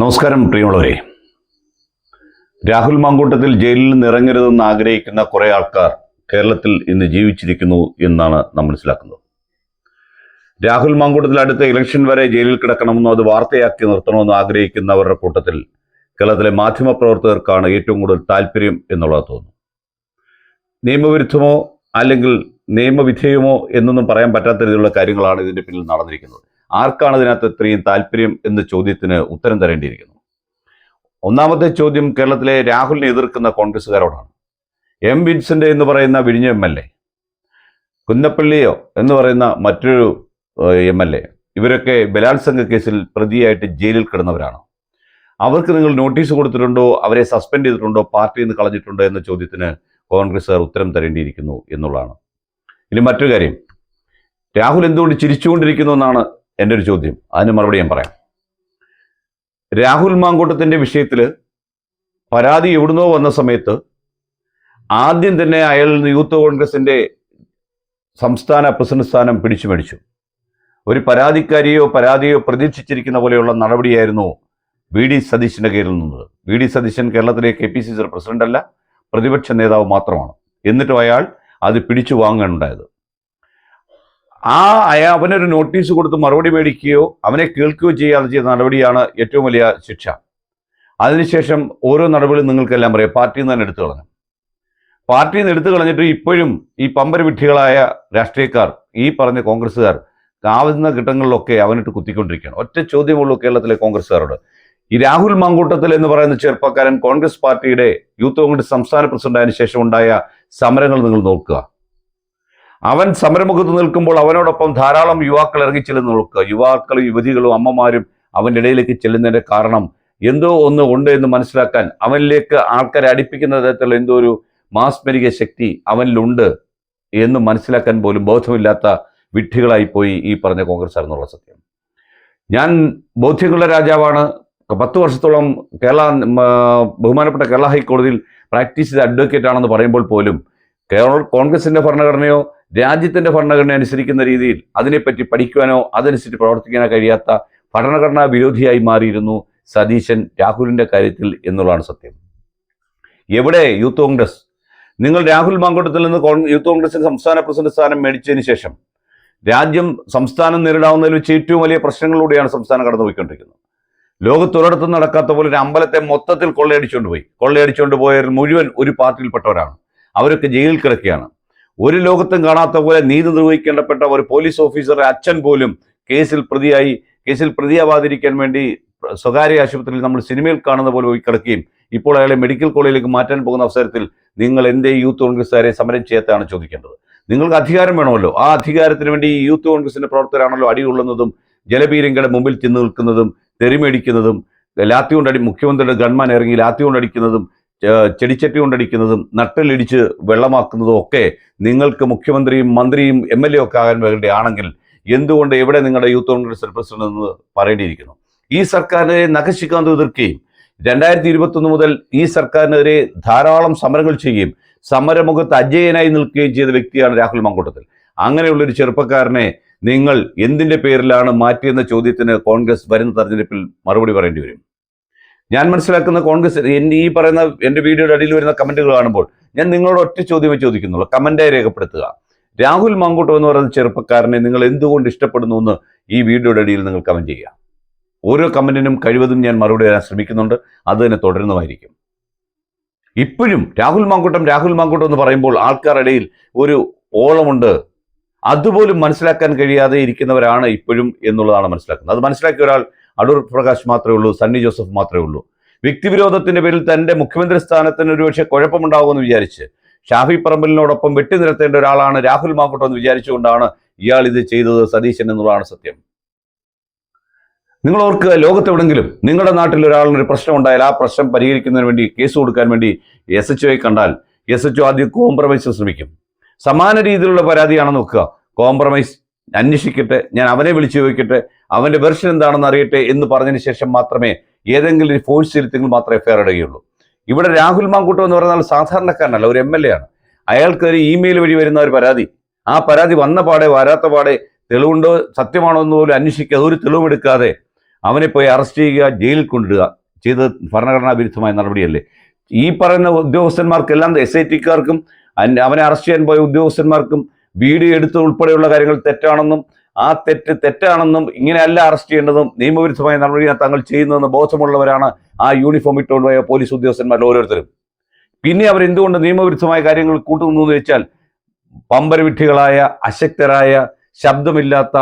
നമസ്കാരം പ്രിയമുള്ളവരെ. രാഹുൽ മാങ്കൂട്ടത്തിൽ ജയിലിൽ നിന്ന് ഇറങ്ങരുതെന്ന് ആഗ്രഹിക്കുന്ന കുറേ ആൾക്കാർ കേരളത്തിൽ ഇന്ന് ജീവിച്ചിരിക്കുന്നു എന്നാണ് നാം മനസ്സിലാക്കുന്നത്. രാഹുൽ മാങ്കൂട്ടത്തിൽ അടുത്ത ഇലക്ഷൻ വരെ ജയിലിൽ കിടക്കണമെന്നോ അത് വാർത്തയാക്കി നിർത്തണമെന്നോ ആഗ്രഹിക്കുന്നവരുടെ കൂട്ടത്തിൽ കേരളത്തിലെ മാധ്യമപ്രവർത്തകർക്കാണ് ഏറ്റവും കൂടുതൽ താല്പര്യം എന്നുള്ളത് തോന്നുന്നു. നിയമവിരുദ്ധമോ അല്ലെങ്കിൽ നിയമവിധേയമോ എന്നൊന്നും പറയാൻ പറ്റാത്ത രീതിയിലുള്ള കാര്യങ്ങളാണ് ഇതിന്റെ പിന്നിൽ നടന്നിരിക്കുന്നത്. ആർക്കാണ് ഇതിനകത്ത് ഇത്രയും താല്പര്യം എന്ന ചോദ്യത്തിന് ഉത്തരം തരേണ്ടിയിരിക്കുന്നു. ഒന്നാമത്തെ ചോദ്യം കേരളത്തിലെ രാഹുലിനെ എതിർക്കുന്ന കോൺഗ്രസ്സുകാരോടാണ്. എം വിൻസന്റ് എന്ന് പറയുന്ന വിഴിഞ്ഞ എം എൽ എ കുന്നപ്പള്ളിയോ എന്ന് പറയുന്ന മറ്റൊരു എം എൽ എ ഇവരൊക്കെ ബലാത്സംഗ കേസിൽ പ്രതിയായിട്ട് ജയിലിൽ കിടന്നവരാണ്. അവർക്ക് നിങ്ങൾ നോട്ടീസ് കൊടുത്തിട്ടുണ്ടോ? അവരെ സസ്പെൻഡ് ചെയ്തിട്ടുണ്ടോ? പാർട്ടിയിൽ നിന്ന് കളഞ്ഞിട്ടുണ്ടോ? എന്ന ചോദ്യത്തിന് കോൺഗ്രസ്സുകാർ ഉത്തരം തരേണ്ടിയിരിക്കുന്നു എന്നുള്ളതാണ്. ഇനി മറ്റൊരു കാര്യം. രാഹുൽ എന്തുകൊണ്ട് ചിരിച്ചുകൊണ്ടിരിക്കുന്നു എന്നാണ് എന്റെ ഒരു ചോദ്യം. അതിന് മറുപടി ഞാൻ പറയാം. രാഹുൽ മാങ്കൂട്ടത്തിന്റെ വിഷയത്തിൽ പരാതി എവിടുന്നോ വന്ന സമയത്ത് ആദ്യം തന്നെ അയാൾ യൂത്ത് കോൺഗ്രസിന്റെ സംസ്ഥാന പ്രസിഡന്റ് സ്ഥാനം പിടിച്ചു മേടിച്ചു. ഒരു പരാതിക്കാരിയോ പരാതിയോ പ്രതീക്ഷിച്ചിരിക്കുന്ന പോലെയുള്ള നടപടിയായിരുന്നു വി ഡി സതീശന്റെ കയ്യിൽ നിന്നത്. വി ഡി സതീശൻ കേരളത്തിലെ K P C C president അല്ല പ്രതിപക്ഷ നേതാവ് മാത്രമാണ്. എന്നിട്ടും അയാൾ അത് പിടിച്ചു വാങ്ങാനുണ്ടായത്. ആ അയാ അവനൊരു നോട്ടീസ് കൊടുത്ത് മറുപടി മേടിക്കുകയോ അവനെ കേൾക്കുകയോ ചെയ്യാതെ ചെയ്ത നടപടിയാണ് ഏറ്റവും വലിയ ശിക്ഷ. അതിനുശേഷം ഓരോ നടപടിയും നിങ്ങൾക്കെല്ലാം പറയാം പാർട്ടിയിൽ നിന്ന് തന്നെ എടുത്തു കളഞ്ഞു. പാർട്ടിയിൽ നിന്ന് എടുത്തു കളഞ്ഞിട്ട് ഇപ്പോഴും ഈ പമ്പര വിഡ്ഢികളായ രാഷ്ട്രീയക്കാർ ഈ പറഞ്ഞ കോൺഗ്രസ്സുകാർ ആവുന്ന ഘട്ടങ്ങളിലൊക്കെ അവനിട്ട് കുത്തിക്കൊണ്ടിരിക്കുകയാണ്. ഒറ്റ ചോദ്യമുള്ളൂ കേരളത്തിലെ കോൺഗ്രസ്സുകാരോട്. ഈ രാഹുൽ മാങ്കൂട്ടത്തിൽ എന്ന് പറയുന്ന ചെറുപ്പക്കാരൻ കോൺഗ്രസ് പാർട്ടിയുടെ യൂത്ത് കോൺഗ്രസ് സംസ്ഥാന പ്രസിഡന്റായതിനു ശേഷം ഉണ്ടായ സമരങ്ങൾ നിങ്ങൾ നോക്കുക. അവൻ സമരമുഖത്ത് നിൽക്കുമ്പോൾ അവനോടൊപ്പം ധാരാളം യുവാക്കൾ ഇറങ്ങിച്ചെല്ലുന്ന നോക്കുക യുവാക്കളും യുവതികളും അമ്മമാരും അവന്റെ ഇടയിലേക്ക് ചെല്ലുന്നതിന്റെ കാരണം എന്തോ ഒന്ന് ഉണ്ട് എന്ന് മനസ്സിലാക്കാൻ അവനിലേക്ക് ആൾക്കാരെ അടിപ്പിക്കുന്ന തരത്തിലുള്ള എന്തോ ഒരു മാസ്മരിക ശക്തി അവനിലുണ്ട് എന്ന് മനസ്സിലാക്കാൻ പോലും ബോധമില്ലാത്ത വിഡ്ഢികളായി പോയി ഈ പറഞ്ഞ കോൺഗ്രസ് എന്നുള്ള സത്യം. ഞാൻ ബോധ്യങ്ങളുടെ രാജാവാണ്. പത്ത് വർഷത്തോളം കേരള ബഹുമാനപ്പെട്ട കേരള ഹൈക്കോടതിയിൽ പ്രാക്ടീസ് ചെയ്ത അഡ്വക്കേറ്റ് ആണെന്ന് പറയുമ്പോൾ പോലും കേരള കോൺഗ്രസിന്റെ ഭരണഘടനയോ രാജ്യത്തിന്റെ ഭരണഘടന അനുസരിക്കുന്ന രീതിയിൽ അതിനെപ്പറ്റി പഠിക്കുവാനോ അതനുസരിച്ച് പ്രവർത്തിക്കാനോ കഴിയാത്ത ഭരണഘടനാ വിരോധിയായി മാറിയിരുന്നു സതീശൻ രാഹുലിന്റെ കാര്യത്തിൽ എന്നുള്ളതാണ് സത്യം. എവിടെ? Youth Congress. നിങ്ങൾ രാഹുൽ മാങ്കോട്ടത്തിൽ നിന്ന് യൂത്ത് കോൺഗ്രസിന്റെ സംസ്ഥാന പ്രസിഡന്റ് സ്ഥാനം മേടിച്ചതിന് ശേഷം രാജ്യം സംസ്ഥാനം നേരിടാവുന്നതിൽ വെച്ച് ഏറ്റവും വലിയ പ്രശ്നങ്ങളിലൂടെയാണ് സംസ്ഥാനം കടന്നുപോയിക്കൊണ്ടിരിക്കുന്നത്. ലോകത്തൊരിടത്തും നടക്കാത്ത പോലെ ഒരു അമ്പലത്തെ മൊത്തത്തിൽ കൊള്ളയടിച്ചുകൊണ്ട് പോയി. കൊള്ളയടിച്ചുകൊണ്ട് പോയവർ മുഴുവൻ ഒരു പാർട്ടിയിൽപ്പെട്ടവരാണ്. അവരൊക്കെ ജയിലിൽ കിടക്കുകയാണ്. ഒരു ലോകത്തും കാണാത്ത പോലെ നീതി നിർവഹിക്കേണ്ടപ്പെട്ട ഒരു പോലീസ് ഓഫീസറെ അച്ഛൻ പോലും കേസിൽ പ്രതിയായി കേസിൽ പ്രതിയാവാതിരിക്കാൻ വേണ്ടി സ്വകാര്യ ആശുപത്രിയിൽ നമ്മൾ സിനിമയിൽ കാണുന്ന പോലെ പോയി കിടക്കുകയും ഇപ്പോൾ അയാളെ മെഡിക്കൽ കോളേജിലേക്ക് മാറ്റാൻ പോകുന്ന അവസരത്തിൽ നിങ്ങൾ എന്തേ യൂത്ത് കോൺഗ്രസ്സുകാരെ സമരം ചെയ്യാത്താണ് ചോദിക്കേണ്ടത്. നിങ്ങൾക്ക് അധികാരം വേണമല്ലോ. ആ അധികാരത്തിന് വേണ്ടി ഈ യൂത്ത് കോൺഗ്രസിന്റെ പ്രവർത്തകരാണല്ലോ അടികൊള്ളുന്നതും ജലപീരങ്കയുടെ മുമ്പിൽ ചെന്ന് നിൽക്കുന്നതും തെറിമേടിക്കുന്നതും ലാത്തി കൊണ്ടടി മുഖ്യമന്ത്രിയുടെ ഗൺമാൻ ഇറങ്ങി ലാത്തി കൊണ്ടടിക്കുന്നതും ചെടിച്ചട്ടി കൊണ്ടടിക്കുന്നതും നട്ടിലിടിച്ച് വെള്ളമാക്കുന്നതും ഒക്കെ നിങ്ങൾക്ക് മുഖ്യമന്ത്രിയും മന്ത്രിയും എം എൽ എ ഒക്കെ ആകാൻ വേണ്ടിയാണെങ്കിൽ എന്തുകൊണ്ട് എവിടെ നിങ്ങളുടെ യൂത്ത് കോൺഗ്രസ് പ്രസിഡന്റ് എന്ന് പറയേണ്ടിയിരിക്കുന്നു? ഈ സർക്കാരിനെ നഖശിക്കാന്ത് എതിർക്കുകയും രണ്ടായിരത്തി ഇരുപത്തൊന്ന് മുതൽ ഈ സർക്കാരിനെതിരെ ധാരാളം സമരങ്ങൾ ചെയ്യുകയും സമരമുഖത്ത് അജയനായി നിൽക്കുകയും ചെയ്ത വ്യക്തിയാണ് രാഹുൽ മങ്കോട്ടത്തിൽ. അങ്ങനെയുള്ളൊരു ചെറുപ്പക്കാരനെ നിങ്ങൾ എന്തിന്റെ പേരിലാണ് മാറ്റിയെന്ന ചോദ്യത്തിന് കോൺഗ്രസ് വരുന്ന തെരഞ്ഞെടുപ്പിൽ മറുപടി പറയേണ്ടി വരും? ഞാൻ മനസ്സിലാക്കുന്ന കോൺഗ്രസ് എന്റെ ഈ പറയുന്ന എന്റെ വീഡിയോയുടെ അടിയിൽ വരുന്ന കമന്റുകൾ കാണുമ്പോൾ ഞാൻ നിങ്ങളോട് ഒറ്റ ചോദ്യമേ ചോദിക്കുന്നുള്ളൂ. കമന്റായി രേഖപ്പെടുത്തുക. രാഹുൽ മാങ്കൂട്ടം എന്ന് പറയുന്ന ചെറുപ്പക്കാരനെ നിങ്ങൾ എന്തുകൊണ്ട് ഇഷ്ടപ്പെടുന്നു എന്ന് ഈ വീഡിയോയുടെ അടിയിൽ നിങ്ങൾ കമന്റ് ചെയ്യുക. ഓരോ കമന്റിനും കഴിവതും ഞാൻ മറുപടി തരാൻ ശ്രമിക്കുന്നുണ്ട്. അത് തന്നെ തുടരുന്നതായിരിക്കും. ഇപ്പോഴും രാഹുൽ മാങ്കൂട്ടം രാഹുൽ മാങ്കൂട്ടം എന്ന് പറയുമ്പോൾ ആൾക്കാരുടെ ഒരു ഓളമുണ്ട്. അതുപോലും മനസ്സിലാക്കാൻ കഴിയാതെ ഇരിക്കുന്നവരാണ് ഇപ്പോഴും എന്നുള്ളതാണ് മനസ്സിലാക്കുന്നത്. അത് മനസ്സിലാക്കിയ ഒരാൾ അടൂർ പ്രകാശ് മാത്രമേ ഉള്ളൂ സണ്ണി ജോസഫ് മാത്രമേ ഉള്ളൂ. വ്യക്തിവിരോധത്തിന്റെ പേരിൽ തന്റെ മുഖ്യമന്ത്രി സ്ഥാനത്തിന് ഒരുപക്ഷെ കുഴപ്പമുണ്ടാകുമെന്ന് വിചാരിച്ച് ഷാഫി പറമ്പലിനോടൊപ്പം വെട്ടിനിരത്തേണ്ട ഒരാളാണ് രാഹുൽ മാങ്കൂട്ടം എന്ന് വിചാരിച്ചുകൊണ്ടാണ് ഇയാൾ ഇത് ചെയ്തത് സതീശൻ എന്നുള്ളതാണ് സത്യം. നിങ്ങൾ ഓർക്കുക ലോകത്തെവിടെങ്കിലും നിങ്ങളുടെ നാട്ടിൽ ഒരാളിന് ഒരു പ്രശ്നം ഉണ്ടായാൽ ആ പ്രശ്നം പരിഹരിക്കുന്നതിന് വേണ്ടി കേസ് കൊടുക്കാൻ വേണ്ടി എസ് എച്ച് ഒയെ കണ്ടാൽ എസ് എച്ച് ഒ ആദ്യം കോംപ്രമൈസ് ശ്രമിക്കും. സമാന രീതിയിലുള്ള പരാതിയാണെന്ന് നോക്കുക. കോംപ്രമൈസ് അന്വേഷിക്കട്ടെ ഞാൻ അവനെ വിളിച്ചു ചോദിക്കട്ടെ അവന്റെ വെർഷൻ എന്താണെന്ന് അറിയട്ടെ എന്ന് പറഞ്ഞതിന് ശേഷം മാത്രമേ ഏതെങ്കിലും ഫോഴ്സ് ഇരുത്തെങ്കിൽ മാത്രമേ എഫ്ഐആർ ഇടുകയുള്ളൂ. ഇവിടെ രാഹുൽ മാങ്കൂട്ടം എന്ന് പറഞ്ഞാൽ സാധാരണക്കാരനല്ല ഒരു എം എൽ എ ആണ്. അയാൾക്ക് ഒരു ഇമെയിൽ വഴി വരുന്ന ഒരു പരാതി. ആ പരാതി വന്ന പാടെ വരാത്ത പാടെ തെളിവുണ്ടോ സത്യമാണോ എന്ന് പോലും അന്വേഷിക്കാതെ ഒരു തെളിവെടുക്കാതെ അവനെ പോയി അറസ്റ്റ് ചെയ്യുക ജയിലിൽ കൊണ്ടിടുക ചെയ്ത് ഭരണഘടനാ വിരുദ്ധമായ നടപടിയല്ലേ. ഈ പറയുന്ന ഉദ്യോഗസ്ഥന്മാർക്കെല്ലാം എസ് ഐ ടിക്കാർക്കും അവനെ അറസ്റ്റ് ചെയ്യാൻ പോയ ഉദ്യോഗസ്ഥന്മാർക്കും വീഡിയോ എടുത്ത് ഉൾപ്പെടെയുള്ള കാര്യങ്ങൾ തെറ്റാണെന്നും ആ തെറ്റ് തെറ്റാണെന്നും ഇങ്ങനെയല്ല അറസ്റ്റ് ചെയ്യേണ്ടതും നിയമവിരുദ്ധമായ നടപടി തങ്ങൾ ചെയ്യുന്നതെന്ന് ബോധമുള്ളവരാണ് ആ യൂണിഫോം ഇട്ടുകൊണ്ട് പോയ പോലീസ് ഉദ്യോഗസ്ഥന്മാർ ഓരോരുത്തരും. പിന്നെ അവർ എന്തുകൊണ്ട് നിയമവിരുദ്ധമായ കാര്യങ്ങൾ കൂട്ടുന്നു എന്ന് വെച്ചാൽ പമ്പരവിട്ടികളായ അശക്തരായ ശബ്ദമില്ലാത്ത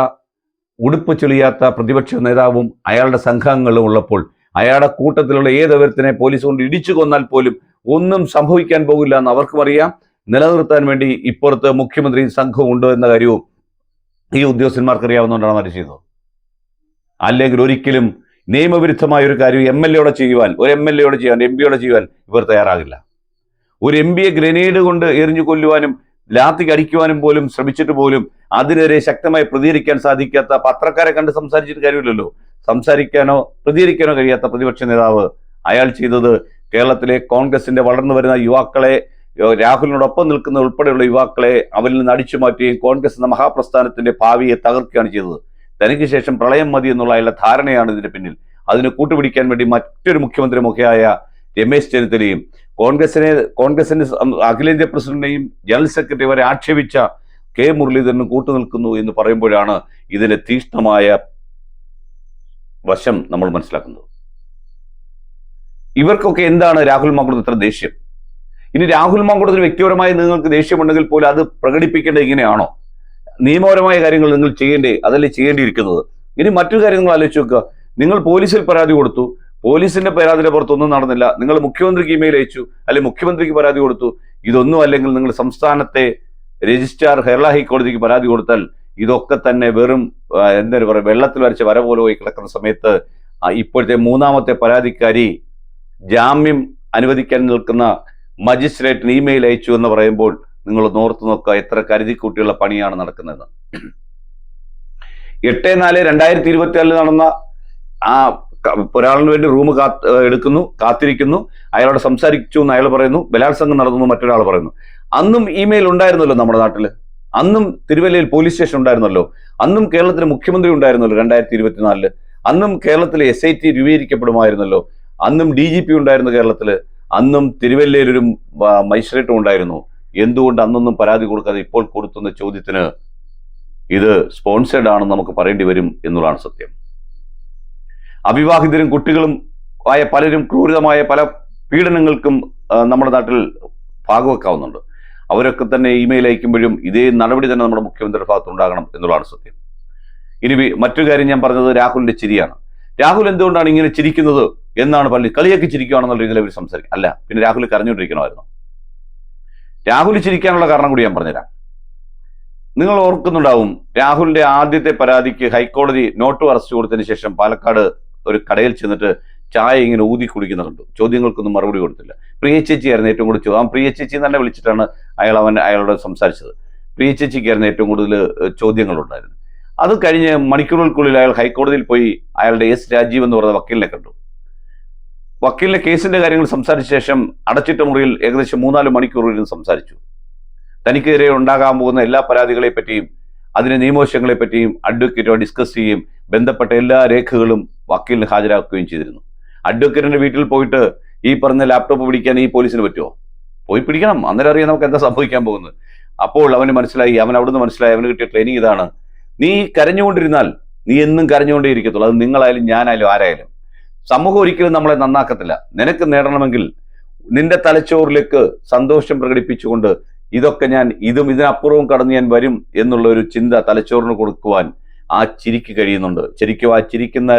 ഉടുപ്പ് ചെളിയാത്ത പ്രതിപക്ഷ നേതാവും അയാളുടെ സംഘങ്ങളും ഉള്ളപ്പോൾ അയാളുടെ കൂട്ടത്തിലുള്ള ഏതവരത്തിനെ പോലീസ് കൊണ്ട് ഇടിച്ചു കൊന്നാൽ പോലും ഒന്നും സംഭവിക്കാൻ പോകില്ല എന്ന് അവർക്കും അറിയാം. നിലനിർത്താൻ വേണ്ടി ഇപ്പുറത്ത് മുഖ്യമന്ത്രി സംഘവും ഉണ്ട് എന്ന കാര്യവും ഈ ഉദ്യോഗസ്ഥന്മാർക്ക് അറിയാവുന്നതുകൊണ്ടാണ് അവർ ചെയ്തത്. അല്ലെങ്കിൽ ഒരിക്കലും നിയമവിരുദ്ധമായ ഒരു കാര്യം എം എൽ എയോടെ ചെയ്യുവാൻ ഒരു എം എൽ എയോടെ ചെയ്യാൻ എം പിയോടെ ചെയ്യുവാൻ ഇവർ തയ്യാറാകില്ല. ഒരു എം പിയെ ഗ്രനേഡ് കൊണ്ട് എറിഞ്ഞു കൊല്ലുവാനും ലാത്തിക്ക് അടിക്കുവാനും പോലും ശ്രമിച്ചിട്ട് പോലും അതിനെതിരെ ശക്തമായി പ്രതികരിക്കാൻ സാധിക്കാത്ത പത്രക്കാരെ കണ്ട് സംസാരിച്ചിട്ട് കാര്യമില്ലല്ലോ. സംസാരിക്കാനോ പ്രതികരിക്കാനോ കഴിയാത്ത പ്രതിപക്ഷ നേതാവ് അയാൾ ചെയ്തത് കേരളത്തിലെ കോൺഗ്രസിന്റെ വളർന്നു വരുന്ന യുവാക്കളെ രാഹുലിനോടൊപ്പം നിൽക്കുന്ന ഉൾപ്പെടെയുള്ള യുവാക്കളെ അവരിൽ നിന്ന് അടിച്ചു മാറ്റുകയും കോൺഗ്രസ് എന്ന മഹാപ്രസ്ഥാനത്തിന്റെ ഭാവിയെ തകർക്കുകയാണ് ചെയ്തത്. തനിക്ക് ശേഷം പ്രളയം മതി എന്നുള്ള അയാളുടെ ധാരണയാണ് ഇതിന് പിന്നിൽ. അതിന് കൂട്ടുപിടിക്കാൻ വേണ്ടി മറ്റൊരു മുഖ്യമന്ത്രി മുഖയായ രമേശ് ചെന്നിത്തലയും കോൺഗ്രസിനെ കോൺഗ്രസിന്റെ അഖിലേന്ത്യാ പ്രസിഡന്റിനെയും ജനറൽ സെക്രട്ടറി വരെ ആക്ഷേപിച്ച കെ മുരളീധരനും കൂട്ടുനിൽക്കുന്നു എന്ന് പറയുമ്പോഴാണ് ഇതിന്റെ തീഷ്ണമായ വശം നമ്മൾ മനസ്സിലാക്കുന്നത്. ഇവർക്കൊക്കെ എന്താണ് രാഹുൽ മാക്കുന്ന ഇത്ര ദേഷ്യം? ഇനി രാഹുൽ മാങ്കുടത്തിന് വ്യക്തിപരമായി നിങ്ങൾക്ക് ദേഷ്യമുണ്ടെങ്കിൽ പോലും അത് പ്രകടിപ്പിക്കേണ്ടത് ഇങ്ങനെയാണോ? നിയമപരമായ കാര്യങ്ങൾ നിങ്ങൾ ചെയ്യേണ്ടേ അതല്ലേ ചെയ്യേണ്ടിയിരിക്കുന്നത്? ഇനി മറ്റു കാര്യങ്ങൾ ആലോചിച്ച് നോക്കുക. നിങ്ങൾ പോലീസിൽ പരാതി കൊടുത്തു. പോലീസിന്റെ പരാതിയുടെ പുറത്തൊന്നും നടന്നില്ല. നിങ്ങൾ മുഖ്യമന്ത്രിക്ക് ഇമെയിൽ അയച്ചു. അല്ലെങ്കിൽ മുഖ്യമന്ത്രിക്ക് പരാതി കൊടുത്തു. ഇതൊന്നും അല്ലെങ്കിൽ നിങ്ങൾ സംസ്ഥാനത്തെ രജിസ്ട്രാർ കേരള ഹൈക്കോടതിക്ക് പരാതി കൊടുത്താൽ ഇതൊക്കെ തന്നെ വെറും എന്താ പറയുക വെള്ളത്തിൽ വരച്ച വര പോലെ പോയി കിടക്കുന്ന സമയത്ത് ഇപ്പോഴത്തെ മൂന്നാമത്തെ പരാതിക്കാരി ജാമ്യം അനുവദിക്കാൻ നിൽക്കുന്ന മജിസ്ട്രേറ്റിന് ഇമെയിൽ അയച്ചു എന്ന് പറയുമ്പോൾ നിങ്ങൾ നോർത്ത് നോക്കുക എത്ര കരുതിക്കൂട്ടിയുള്ള പണിയാണ് നടക്കുന്നത്. എട്ട് നാല് രണ്ടായിരത്തി ഇരുപത്തിനാലിൽ നടന്ന ആ ഒരാളിന് വേണ്ടി റൂം കാത്ത് എടുക്കുന്നു കാത്തിരിക്കുന്നു. അയാളോട് സംസാരിച്ചു എന്ന് അയാൾ പറയുന്നു. ബലാത്സംഗം നടന്നു മറ്റൊരാൾ പറയുന്നു. അന്നും ഇമെയിൽ ഉണ്ടായിരുന്നല്ലോ നമ്മുടെ നാട്ടിൽ അന്നും തിരുവല്ലയിൽ പോലീസ് സ്റ്റേഷൻ ഉണ്ടായിരുന്നല്ലോ. അന്നും കേരളത്തിന് മുഖ്യമന്ത്രി ഉണ്ടായിരുന്നല്ലോ രണ്ടായിരത്തി ഇരുപത്തിനാലിൽ. അന്നും കേരളത്തിലെ എസ് ഐ ടി രൂപീകരിക്കപ്പെടുമായിരുന്നല്ലോ. അന്നും ഡി ജി പി ഉണ്ടായിരുന്നു കേരളത്തിൽ. അന്നും തിരുവല്ലയിൽ ഒരു മജിസ്ട്രേറ്റും ഉണ്ടായിരുന്നു. എന്തുകൊണ്ട് അന്നൊന്നും പരാതി കൊടുക്കാതെ ഇപ്പോൾ കൊടുത്തുന്ന ചോദ്യത്തിന് ഇത് സ്പോൺസേഡ് ആണെന്ന് നമുക്ക് പറയേണ്ടി വരും എന്നുള്ളതാണ് സത്യം. അവിവാഹിതരും കുട്ടികളും ആയ പലരും ക്രൂരമായ പല പീഡനങ്ങൾക്കും നമ്മുടെ നാട്ടിൽ ഭാഗവെക്കാവുന്നുണ്ട്. അവരൊക്കെ തന്നെ ഇമെയിൽ അയക്കുമ്പോഴും ഇതേ നടപടി തന്നെ നമ്മുടെ മുഖ്യമന്ത്രിയുടെ ഭാഗത്തുണ്ടാകണം എന്നുള്ളതാണ് സത്യം. ഇനി മറ്റൊരു കാര്യം ഞാൻ പറഞ്ഞത് രാഹുലിന്റെ ചിരിയാണ്. രാഹുൽ എന്തുകൊണ്ടാണ് ഇങ്ങനെ ചിരിക്കുന്നത് എന്നാണ് പള്ളി കളിയൊക്കെ ചിരിക്കുകയാണെന്നുള്ള രീതിയിൽ അവർ സംസാരിക്കും. അല്ല പിന്നെ രാഹുൽ കരഞ്ഞുകൊണ്ടിരിക്കണമായിരുന്നു. രാഹുൽ ചിരിക്കാനുള്ള കാരണം കൂടി ഞാൻ പറഞ്ഞുതരാം. നിങ്ങൾ ഓർക്കുന്നുണ്ടാവും രാഹുലിന്റെ ആദ്യത്തെ പരാതിക്ക് ഹൈക്കോടതി നോട്ട് അറസ്റ്റ് കൊടുത്തതിന് ശേഷം പാലക്കാട് ഒരു കടയിൽ ചെന്നിട്ട് ചായ ഇങ്ങനെ ഊതി കുടിക്കുന്നുണ്ട്. ചോദ്യങ്ങൾക്കൊന്നും മറുപടി കൊടുത്തില്ല. പ്രിയ ചേച്ചിയായിരുന്നു ഏറ്റവും കൂടുതൽ ചോദ്യം. പ്രിയ ചേച്ചി തന്നെ വിളിച്ചിട്ടാണ് അയാൾ അവൻ അയാളോട് സംസാരിച്ചത്. പ്രിയ ചേച്ചിക്കായിരുന്നു ഏറ്റവും കൂടുതൽ ചോദ്യങ്ങളുണ്ടായിരുന്നു അത് കഴിഞ്ഞ് മണിക്കൂറുകൾക്കുള്ളിൽ അയാൾ ഹൈക്കോടതിയിൽ പോയി അയാളുടെ എസ് രാജീവ് എന്ന് പറയുന്ന വക്കീലിനെ കണ്ടു. വക്കീലിന്റെ കേസിന്റെ കാര്യങ്ങൾ സംസാരിച്ച ശേഷം അടച്ചിട്ട മുറിയിൽ ഏകദേശം മൂന്നാൽ മണിക്കൂറിലും സംസാരിച്ചു. തനിക്കെതിരെ ഉണ്ടാകാൻ പോകുന്ന എല്ലാ പരാതികളെ പറ്റിയും അതിന്റെ നിയമവശങ്ങളെ പറ്റിയും അഡ്വക്കേറ്റോ ഡിസ്കസ് ചെയ്യുകയും ബന്ധപ്പെട്ട എല്ലാ രേഖകളും വക്കീലിന് ഹാജരാക്കുകയും ചെയ്തിരുന്നു. അഡ്വക്കേറ്റിന്റെ വീട്ടിൽ പോയിട്ട് ഈ പറഞ്ഞ ലാപ്ടോപ്പ് പിടിക്കാൻ ഈ പോലീസിന് പറ്റുമോ? പോയി പിടിക്കണം. അന്നേരം അറിയാം നമുക്ക് എന്താ സംഭവിക്കാൻ പോകുന്നത്. അപ്പോൾ അവന് മനസ്സിലായി അവൻ അവിടുന്ന് മനസ്സിലായി അവന് കിട്ടിയ ട്രെയിനിങ് ഇതാണ്. നീ കരഞ്ഞുകൊണ്ടിരുന്നാൽ നീ എന്നും കരഞ്ഞുകൊണ്ടേ ഇരിക്കത്തുള്ളൂ അത് നിങ്ങളായാലും ഞാനായാലും ആരായാലും. സമൂഹം ഒരിക്കലും നമ്മളെ നന്നാക്കത്തില്ല. നിനക്ക് നേടണമെങ്കിൽ നിന്റെ തലച്ചോറിലേക്ക് സന്തോഷം പ്രകടിപ്പിച്ചുകൊണ്ട് ഇതൊക്കെ ഞാൻ ഇതും ഇതിനപ്പുറവും കടന്ന് ഞാൻ വരും എന്നുള്ള ഒരു ചിന്ത തലച്ചോറിന് കൊടുക്കുവാൻ ആ ചിരിക്ക് കഴിയുന്നുണ്ട്. ശരിക്കും ആ ചിരിക്കുന്ന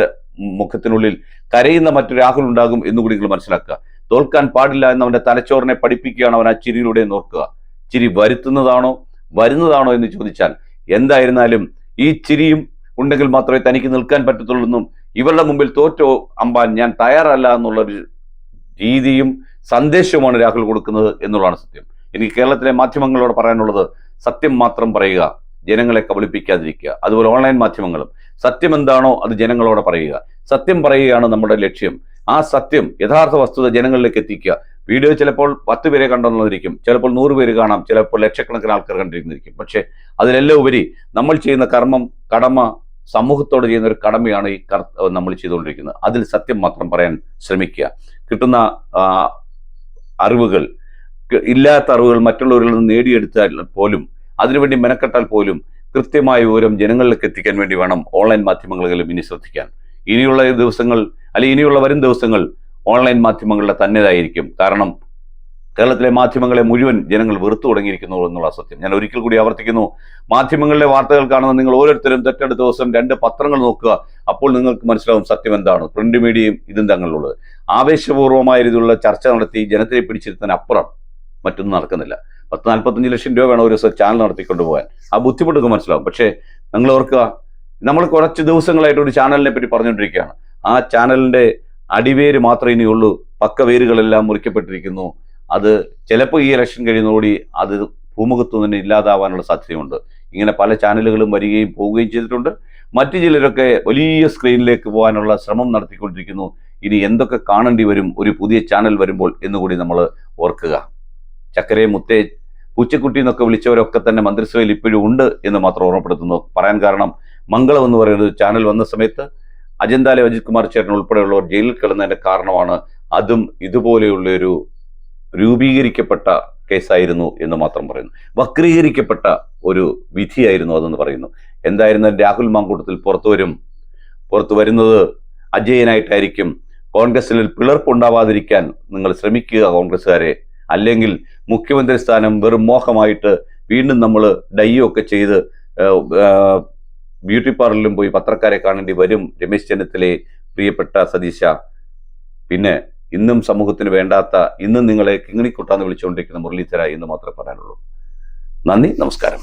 മുഖത്തിനുള്ളിൽ കരയുന്ന മറ്റൊരു രാഹുൽ ഉണ്ടാകും എന്നുകൂടി നിങ്ങൾ മനസ്സിലാക്കുക. തോൽക്കാൻ പാടില്ല എന്ന് അവന്റെ തലച്ചോറിനെ പഠിപ്പിക്കുകയാണ് അവൻ ആ ചിരിയിലൂടെ നോക്കുക ചിരി വരുത്തുന്നതാണോ വരുന്നതാണോ എന്ന് ചോദിച്ചാൽ എന്തായിരുന്നാലും ഈ ചിരിയും ഉണ്ടെങ്കിൽ മാത്രമേ തനിക്ക് നിൽക്കാൻ പറ്റത്തുള്ളൂ എന്നും ഇവരുടെ മുമ്പിൽ തോറ്റോ അമ്പാൻ ഞാൻ തയ്യാറല്ല എന്നുള്ളൊരു രീതിയും സന്ദേശവുമാണ് രാഹുൽ കൊടുക്കുന്നത് എന്നുള്ളതാണ് സത്യം. എനിക്ക് കേരളത്തിലെ മാധ്യമങ്ങളോട് പറയാനുള്ളത് സത്യം മാത്രം പറയുക ജനങ്ങളെ കബളിപ്പിക്കാതിരിക്കുക. അതുപോലെ ഓൺലൈൻ മാധ്യമങ്ങളും. സത്യം എന്താണോ അത് ജനങ്ങളോട് പറയുക. സത്യം പറയുകയാണ് നമ്മുടെ ലക്ഷ്യം. ആ സത്യം യഥാർത്ഥ വസ്തുത ജനങ്ങളിലേക്ക് എത്തിക്കുക. വീഡിയോ ചിലപ്പോൾ പത്ത് പേരെ കണ്ടെന്നുള്ളതിരിക്കും. ചിലപ്പോൾ നൂറ് പേര് കാണാം. ചിലപ്പോൾ ലക്ഷക്കണക്കിന് ആൾക്കാർ കണ്ടിരിക്കുന്നിരിക്കും പക്ഷേ അതിലെല്ലാം ഉപരി നമ്മൾ ചെയ്യുന്ന കർമ്മം കടമ സമൂഹത്തോട് ചെയ്യുന്ന ഒരു കടമയാണ് ഈ കർ നമ്മൾ ചെയ്തുകൊണ്ടിരിക്കുന്നത്. അതിൽ സത്യം മാത്രം പറയാൻ ശ്രമിക്കുക. കിട്ടുന്ന അറിവുകൾ ഇല്ലാത്ത അറിവുകൾ മറ്റുള്ളവരിൽ നിന്ന് നേടിയെടുത്താൽ പോലും അതിനുവേണ്ടി മെനക്കെട്ടാൽ പോലും കൃത്യമായ വിവരം ജനങ്ങളിലേക്ക് എത്തിക്കാൻ വേണ്ടി വേണം ഓൺലൈൻ മാധ്യമങ്ങളിലും ഇനി ശ്രദ്ധിക്കാൻ. ഇനിയുള്ള ദിവസങ്ങൾ അല്ലെങ്കിൽ ഇനിയുള്ള വരും ദിവസങ്ങൾ ഓൺലൈൻ മാധ്യമങ്ങളുടെ തന്നെതായിരിക്കും. കാരണം കേരളത്തിലെ മാധ്യമങ്ങളെ മുഴുവൻ ജനങ്ങൾ വെറുത്തു തുടങ്ങിയിരിക്കുന്നു എന്നുള്ള സത്യം. ഞാൻ ഒരിക്കൽ കൂടി ആവർത്തിക്കുന്നു. മാധ്യമങ്ങളിലെ വാർത്തകൾ കാണുന്ന നിങ്ങൾ ഓരോരുത്തരും തൊട്ടടുത്ത ദിവസം രണ്ട് പത്രങ്ങൾ നോക്കുക. അപ്പോൾ നിങ്ങൾക്ക് മനസ്സിലാവും സത്യം എന്താണ്. പ്രിന്റ് മീഡിയയും ഇതും തങ്ങളുള്ളത്. ആവേശപൂർവമായ രീതിയിലുള്ള ചർച്ച നടത്തി ജനത്തിനെ പിടിച്ചിരുത്താൻ അപ്പുറം മറ്റൊന്നും നടക്കുന്നില്ല. പത്ത് നാൽപ്പത്തഞ്ച് ലക്ഷം രൂപ വേണം ഒരു ചാനൽ നടത്തിക്കൊണ്ട് പോകാൻ ആ ബുദ്ധിമുട്ടൊക്കെ മനസ്സിലാവും. പക്ഷേ നിങ്ങൾ ഓർക്കുക നമ്മൾ കുറച്ച് ദിവസങ്ങളായിട്ട് ഒരു ചാനലിനെ പറ്റി പറഞ്ഞുകൊണ്ടിരിക്കുകയാണ്. ആ ചാനലിന്റെ അടിവേര് മാത്രമേ ഇനിയുള്ളൂ പക്ക വേരുകളെല്ലാം മുറിക്കപ്പെട്ടിരിക്കുന്നു. അത് ചിലപ്പോൾ ഈ ഇലക്ഷൻ കഴിയുന്നതോടി അത് ഭൂമുഖത്തു തന്നെ ഇല്ലാതാവാനുള്ള സാധ്യതയുണ്ട്. ഇങ്ങനെ പല ചാനലുകളും വരികയും പോവുകയും ചെയ്തിട്ടുണ്ട്. മറ്റു ചിലരൊക്കെ വലിയ സ്ക്രീനിലേക്ക് പോകാനുള്ള ശ്രമം നടത്തിക്കൊണ്ടിരിക്കുന്നു. ഇനി എന്തൊക്കെ കാണേണ്ടി വരും ഒരു പുതിയ ചാനൽ വരുമ്പോൾ എന്നുകൂടി നമ്മൾ ഓർക്കുക. ചക്കരെ മുത്തേ പൂച്ചക്കുട്ടി എന്നൊക്കെ വിളിച്ചവരൊക്കെ തന്നെ മന്ത്രിസഭയിൽ ഇപ്പോഴും ഉണ്ട് എന്ന് മാത്രം ഓർമ്മപ്പെടുത്തുന്നു. പറയാൻ കാരണം മംഗളം എന്ന് പറയുന്നത് ചാനൽ വന്ന സമയത്ത് അജന്താലെ അജിത് കുമാർ ചേരൻ ഉൾപ്പെടെയുള്ളവർ ജയിലിൽ കിടന്നതിന്റെ കാരണമാണ് അതും ഇതുപോലെയുള്ള ഒരു രൂപീകരിക്കപ്പെട്ട കേസായിരുന്നു എന്ന് മാത്രം പറയുന്നു. വക്രീകരിക്കപ്പെട്ട ഒരു വിധിയായിരുന്നു അതെന്ന് പറയുന്നു. എന്തായിരുന്നാലും രാഹുൽ മാങ്കൂട്ടത്തിൽ പുറത്തു വരും. പുറത്തു വരുന്നത് അജയനായിട്ടായിരിക്കും. കോൺഗ്രസിൽ പിളർപ്പുണ്ടാവാതിരിക്കാൻ നിങ്ങൾ ശ്രമിക്കുക കോൺഗ്രസ്സുകാരെ. അല്ലെങ്കിൽ മുഖ്യമന്ത്രി സ്ഥാനം വെറും മോഹമായിട്ട് വീണ്ടും നമ്മൾ ഡയ്യോ ഒക്കെ ചെയ്ത് ബ്യൂട്ടി പാർലറിലും പോയി പത്രക്കാരെ കാണേണ്ടി വരും രമേശ് ചെന്നിത്തലയെ പ്രിയപ്പെട്ട സതീശ. പിന്നെ ഇന്നും സമൂഹത്തിന് വേണ്ടാത്ത ഇന്നും നിങ്ങളെ കിങ്ങിണിക്കുട്ടാന്ന് വിളിച്ചുകൊണ്ടിരിക്കുന്ന മുരളീധര എന്ന് മാത്രമേ പറയാനുള്ളൂ. നന്ദി നമസ്കാരം.